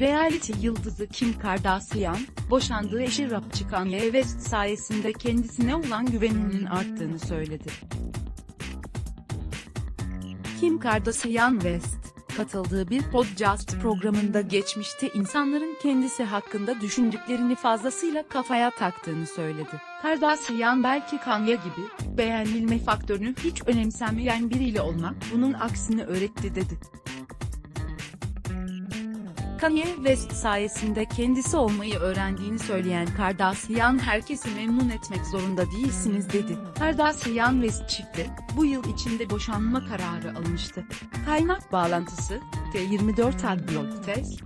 Reality yıldızı Kim Kardashian, boşandığı eşi rapçi Kanye West sayesinde kendisine olan güveninin arttığını söyledi. Kim Kardashian West, katıldığı bir podcast programında geçmişte insanların kendisi hakkında düşündüklerini fazlasıyla kafaya taktığını söyledi. Kardashian belki Kanye gibi, beğenilme faktörünü hiç önemsemeyen biriyle olmak bunun aksini öğretti dedi. Kanye West sayesinde kendisi olmayı öğrendiğini söyleyen Kardashian herkesi memnun etmek zorunda değilsiniz dedi. Kardashian West çifti, bu yıl içinde boşanma kararı almıştı. Kaynak bağlantısı, T24 Adblog Test.